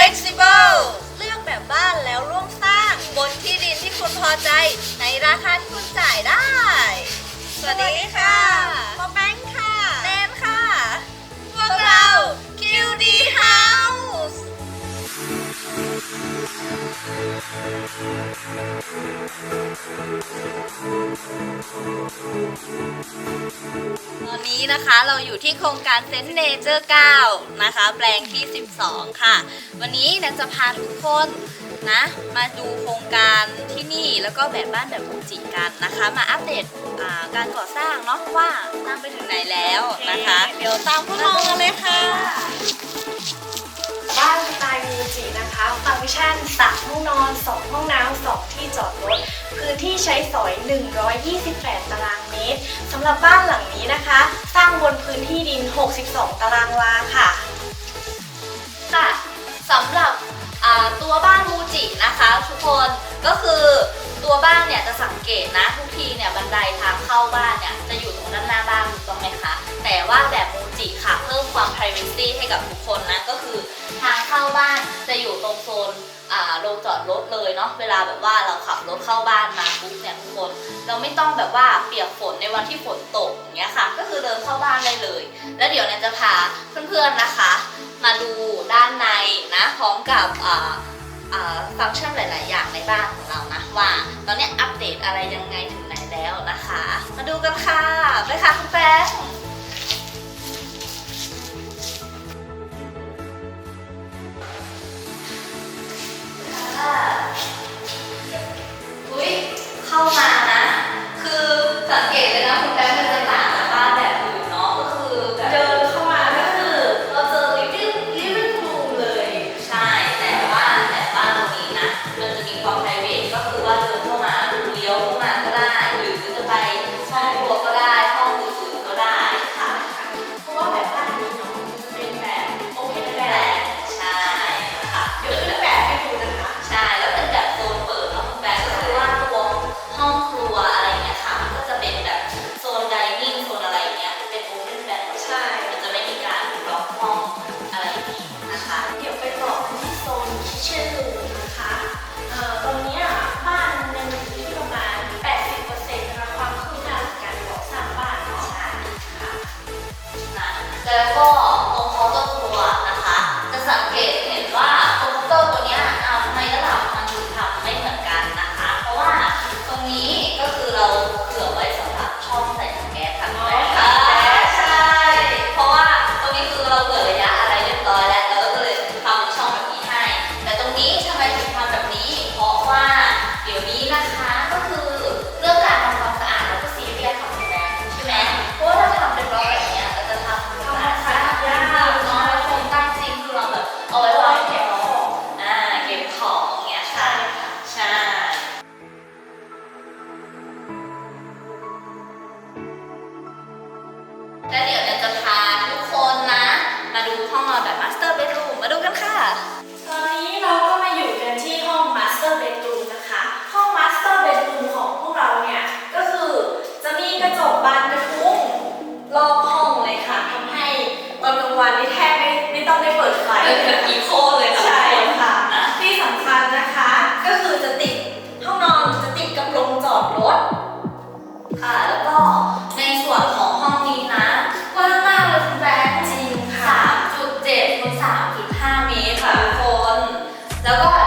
City House Flexible เลือกแบบบ้านแล้วร่วมสร้าง บนที่ดินที่คุณพอใจ ในราคาที่คุณจ่ายได้ สวัสดีค่ะปอแป้งค่ะแนนค่ะ พวกเรา QD House ตอนนี้นะคะเราอยู่ที่โครงการเซนเนเจอร์9นะคะ แปลงที่ 12 ค่ะ วันนี้แนนจะพาทุกคนนะ มาดูโครงการที่นี่แล้วก็แบบบ้านแบบมูจิกันนะคะ มาอัปเดตอ่าการก่อสร้างเนาะว่าสร้างไปถึงไหนแล้วนะคะ เดี๋ยวตามพวกเรามาเลยค่ะ บ้านสไตล์มูจินะคะฟังก์ชันสามห้องนอน2ห้องน้ำ2ที่จอดรถพื้นที่ใช้สอย 128 ตารางเมตรสำหรับบ้านหลังนี้นะคะ สร้างบนพื้นที่ดิน 62 ตารางวาค่ะค่ะ สำหรับตัวบ้านมูจินะคะ ทุกคนก็คือตัวบ้านเนี่ยจะสังเกตนะทุกทีเนี่ยบันไดทางเข้าบ้านเนี่ยจะอยู่ตรงด้านหน้าบ้านถูกต้องไหมคะแต่ว่าแบบมูจิค่ะเพิ่มความ privacy ให้กับทุกคนนะก็คือทางเข้าบ้านจะอยู่ตรงโซนโรงจอดรถเลยเนาะเวลาแบบว่าเราขับรถเข้าบ้านมาปุ๊บเนี่ยทุกคนเราไม่ต้องแบบว่าเปียกฝนในวันที่ฝนตกอย่างเงี้ยค่ะ ก็คือเดินเข้าบ้านได้เลย แล้วเดี๋ยวเนี่ยจะพาเพื่อนๆนะคะ มาดูด้านในนะพร้อมกับฟังก์ชันหลาย ๆ อย่างในบ้านของเรานะว่า ตอนนี้อัปเดตอะไรยังไงถึงไหนแล้วนะคะ มาดูกันค่ะ ไปค่ะคุณแป้งอุ้ยเข้ามานะ คือสังเกต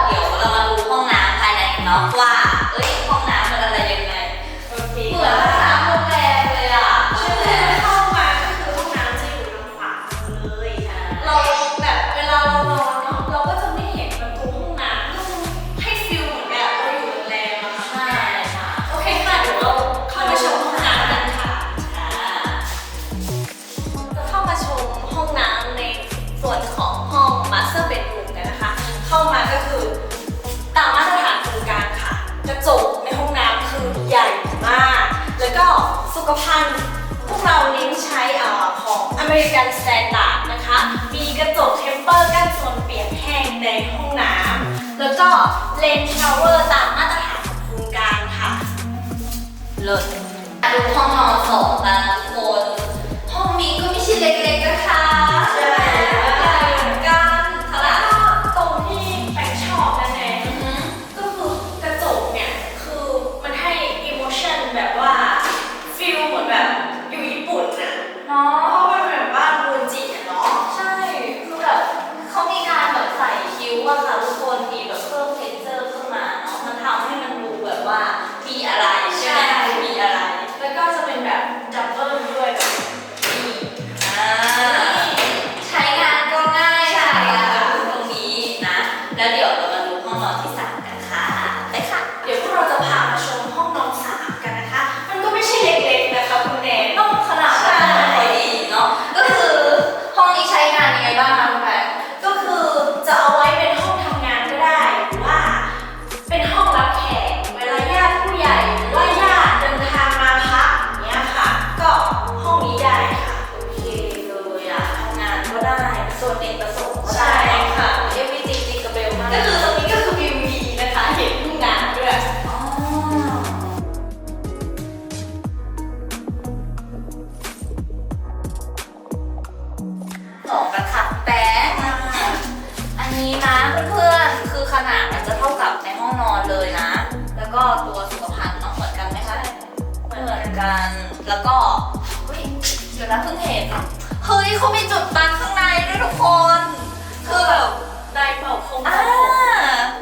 เดี๋ยวเรามาดูห้องน้ำภายในนเนาะว่า ขภัณฑ์พวกเราเน้นใช้ของอเมริกันสแตนดาร์ดนะคะ มีกระจกเทมเปอร์กั้นโซนเปียกแห้งในห้องน้ำแล้วก็เลนชาวเวอร์ตามมาตรฐานของโครงการค่ะเลิศดูห้องนอน ต่อกันค่ะแป๊ะอันนี้นะเพื่อนๆคือขนาดมันจะเท่ากับในห้องนอนเลยนะ แล้วก็ตัวสุขภัณฑ์เนาะเหมือนกันไหมคะเหมือนกันแล้วก็เฮ้ยเดี๋ยวนะเพิ่งเห็นเฮ้ยเขามีจุดบันข้างในด้วยทุกคนคือแบบได้เป่าคงอ่า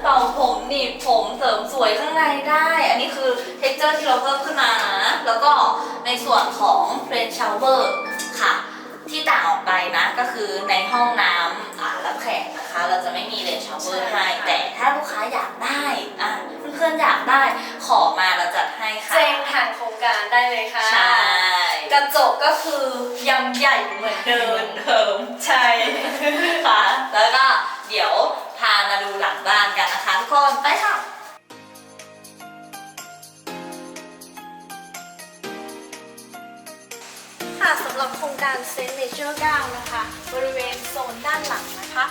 เป่าผมเป่าผมหนีบผมเสริมสวยข้างในได้ อันนี้คือเท็กเจอร์ที่เราเพิ่มขึ้นมานะแล้วก็ในส่วนของเฟรนช์ชาวเวอร์ คือในห้องน้ำอ่ารับแขกนะคะ เราจะไม่มีเลนชาวเวอร์ให้แต่ถ้าลูกค้าอยากได้อะเพื่อนๆอยากได้ขอมาเราจัดให้ค่ะแจ้งทางโครงการได้เลยค่ะ ใช่ กระจกก็คือยังใหญ่เหมือนเดิม เดิมใช่ค่ะ แล้วก็เดี๋ยวพามาดูหลังบ้านกันนะคะทุกคน ไปค่ะค่ะ การเซนต์เนเจอร์9นะคะ บริเวณโซนด้านหลังนะคะ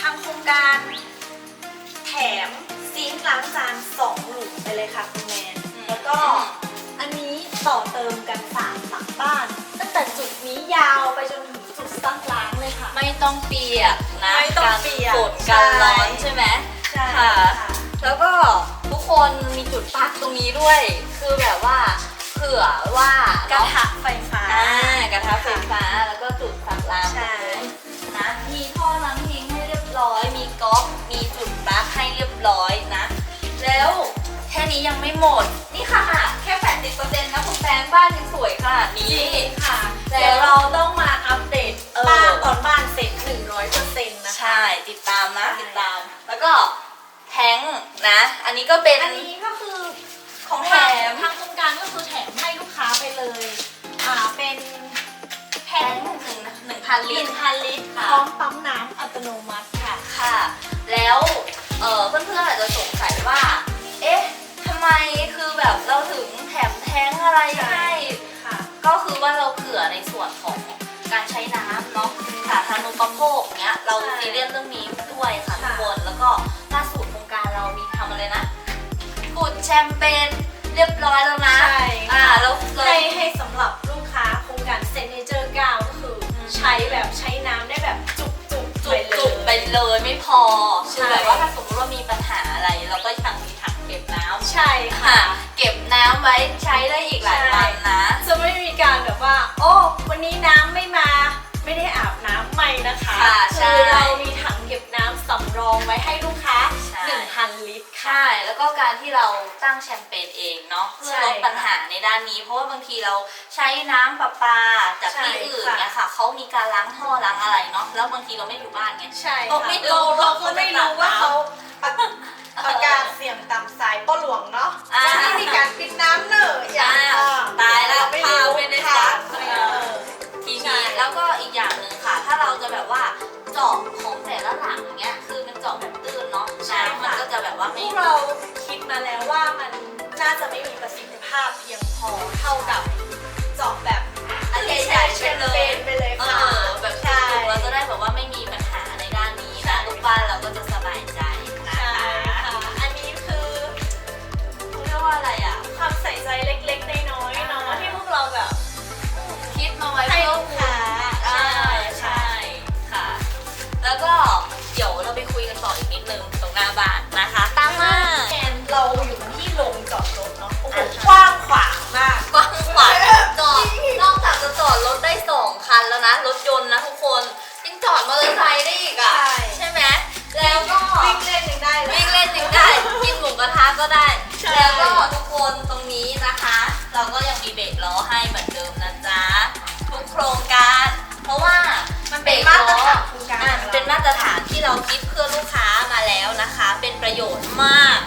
ทางโครงการแถมซิงค์ล้างจาน2หลุมไปเลยค่ะคุณแมนอืมแล้วก็อันนี้ต่อเติมกันสามหลังบ้าน ตั้งแต่จุดนี้ยาวไปจนถึงจุดซักล้างเลยค่ะ ไม่ต้องเปียกนะไม่ต้องเปียกฝนกันร้อนใช่ใช่ไหมใช่ค่ะ แล้วก็ทุกคนมีจุดปลั๊กตรงนี้ด้วย คือแบบว่าเผื่อว่ากระทะไฟฟ้า อ่ากระทะไฟฟ้าแล้วก็จุดสักล้างใช่ นะมีท่อน้ำทิ้งให้เรียบร้อย มีก๊อกมีจุดปลั๊กให้เรียบร้อยนะ แล้วแค่นี้ยังไม่หมด นี่ค่ะ แค่ 80%นะคุณแฟนบ้านยังสวยขนาดนี้ แบบเราถึงแถมแท้งอะไรใช่ให้ ค่ะ ก็คือว่าเราเผื่อในส่วนของการใช้น้ำเนาะสาธารณูปโภคเนี้ย เราใช่ซีเรียสเรื่องนี้ด้วยค่ะทุกค่ะ คนแล้วก็ล่าสุดโครงการเรามีทำอะไรนะขุดแชมเปญเรียบร้อยแล้วนะใช่อ่าค่ะแล้วเลให้ยให้สำหรับลูกค้าโครงการเซนเจอร์9ก็คืออม ใช้แบบใช้น้ำได้แบบจุกจุกๆจุไปกเลยจุกไปเลยไม่พอ ใช่ คือแบบว่าถ้าสมมติว่ามีปัญหาอะไร เราก็ยังมีถังเก็บน้ำใช่ค่ะ ค่ะเก็บน้ำไว้ใช้ได้อีกหลายวันนะ จะไม่มีการแบบว่า โอ้ วันนี้น้ำไม่มา ไม่ได้อาบน้ำใหม่นะคะค่ะใช่ คือเรามีถังเก็บน้ำสำรองไว้ให้ลูกค้าใช่1,000ลิตรค่ะ ใช่ แล้วก็การที่เราตั้งแชมเปญเองเนาะเพื่อใช่ลดปัญหาในด้านนี้ เพราะว่าบางทีเราใช้น้ำประปาจากที่ใช่อื่นค่ะเนี่ยค่ะเขามีการล้างท่อล้างอะไรเนาะแล้วบางทีเราไม่อยู่บ้านไงใช่เราค่ะไม่รู้เราก็ไม่รู้ว่าเขา ประประกาศเสียงตามสายป้อหลวงเนาะอ่า ว่าไม่มีการปิดน้ำเนอะอย่าอ่าตายแล้วไม่พารู้ไม่ได้ซักค่ะเออ ทีใช่ นี้แล้วก็อีกอย่างหนึ่งค่ะ ถ้าเราจะแบบว่าเจาะของแต่ละหลังอย่างเงี้ย คือมันเจาะแบบตื้นเนาะใช่น้ำมันค่ะก็จะแบบว่าพไม่วกเราคิดมาแล้วว่ามันน่าจะไม่มีประสิทธิภาพเพียงพอเท่ากับเจาะแบ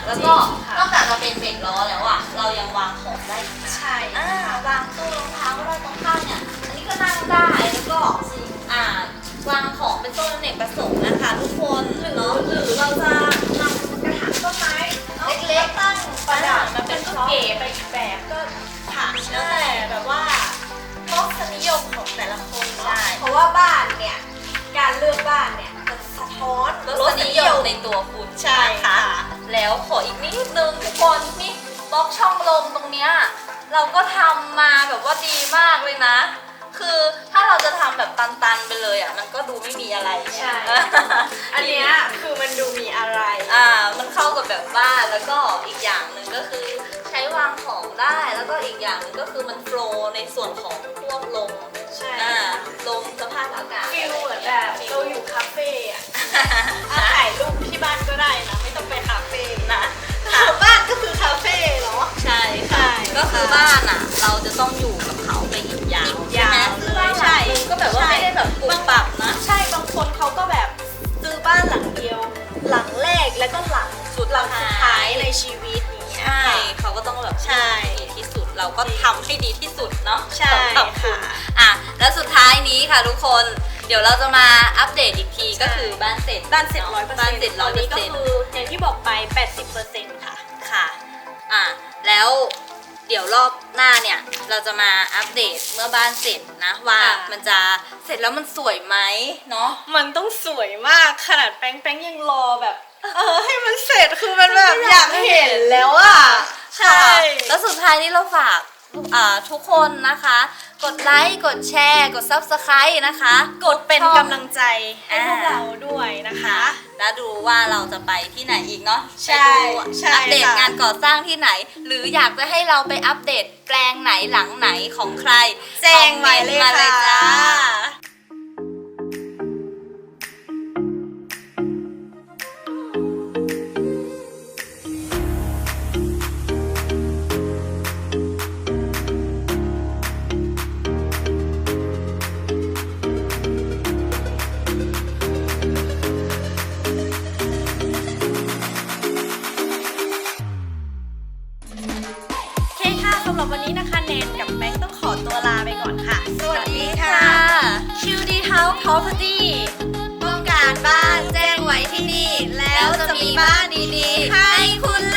แล้วก็จริงค่ะนอกจากเราเป็นเบรกล้อแล้วอะ เรายังวางของได้อีกนะใช่อ่าวางตู้รองเท้าก็ได้ตรงข้างเนี่ย อันนี้ก็นั่งได้แล้วก็อ่าวางของเป็นต้นอเนกประสงค์นะคะทุกคนหรือเนาะหรือเราจะนำกระถางต้นไม้เนาะเล็กๆมาตั้งประดับอ่ามันเป็นก็เก๋ไปอีกแบบก็ผ่านแล้วแต่แบบว่ารสนิยมของแต่ละคนใช่เนาะเพราะว่าบ้านเนี่ย การเลือกบ้านในตัวคุณใช่นค่ะ แล้วขออีกนิดนึงทุกคนนี่บล็อกช่องลมตรงเนี้ยเราก็ทำมาแบบว่าดีมากเลยนะ คือถ้าเราจะทำแบบตันๆไปเลยอะมันก็ดูไม่มีอะไรใช่เอออันเนี้ยคือมันดูมีอะไร อ่า มันเข้ากับแบบบ้านแล้วก็อีกอย่างหนึ่งก็คือใช้วางของได้แล้วก็อีกอย่างหนึ่งก็คือมันโฟลว์ในส่วนของพวกลมใช่อ่าลมสภาพอากาศฟิลเหมือนแบบเราอยู่คาเฟ่อะอะถ่ายรูปที่บ้านก็ได้นะไม่ต้องไปคาเฟ่ นะค่ะบ้านก็คือคาเฟ่เหรอ ใช่ค่ะใช่ก็คือบ้านอะ เราจะต้องอยู่กับเขาไปอีกยาวอีกใช่ไหมยาวคือบ้านหใช่ลังนึงก็แบบว่าใช่ไม่ได้แบบปรับปรับนะ ใช่บางคนเขาก็แบบซื้อบ้านหลังเดียว หลังแรกแล้วก็หลังสุดหลังสุดท้ายในชีวิตนี้ใช่เขาก็ต้องแบบใช่ดีที่สุดเราก็ทำให้ดีที่สุดเนาะใช่สำหรับคุณค่ะอะแล้วสุดท้ายนี้ค่ะทุกคน เดี๋ยวเราจะมาอัปเดตอีกทีก็คือบ้านเสร็จบ้านเสร็จร้อยเปอร์บ้าเซ็นนต์เสร็จตร้ออนยเปอนี้ร์ก็เซ็นต์คืออย่างที่บอกไป 80%ค่ะ ค่ะ อะแล้วเดี๋ยวรอบหน้าเนี่ย เราจะมาอัปเดตเมื่อบ้านเสร็จนะ ว่าค่ะมันจะเสร็จแล้วมันสวยไหมเนาะมันต้องสวยมากขนาดแป้งแป้งยังรอแบบ เออให้มันเสร็จคือมันแบบอยากเห็นแล้วอะใช่ค่ะแล้วสุดท้ายนี้เราฝากอ่าทุกคนนะคะ กดไลค์ กดแชร์ กด Subscribe นะคะ กดเป็นช่องกำลังใจให้พวกเราด้วยนะคะ แล้วดูว่าเราจะไปที่ไหนอีกเนาะใช่ไปดูใช่อัปเดตค่ะ งานก่อสร้างที่ไหน หรืออยากจะให้เราไปอัปเดตแปลงไหนหลังไหนของใครแจ้งมาเลยคอมมนต์มาเลยค่ะจ้า นนี้นะคะแนนกับแบงค์ต้องขอตัวลาไปก่อนค่ะ สวัสดีค่ะคิวดีเฮาส์พ r o p e r t y ต้องการบ้านแจ้งไว้ที่นี่ แล้วจะมีบ้านดีๆ ให้คุณ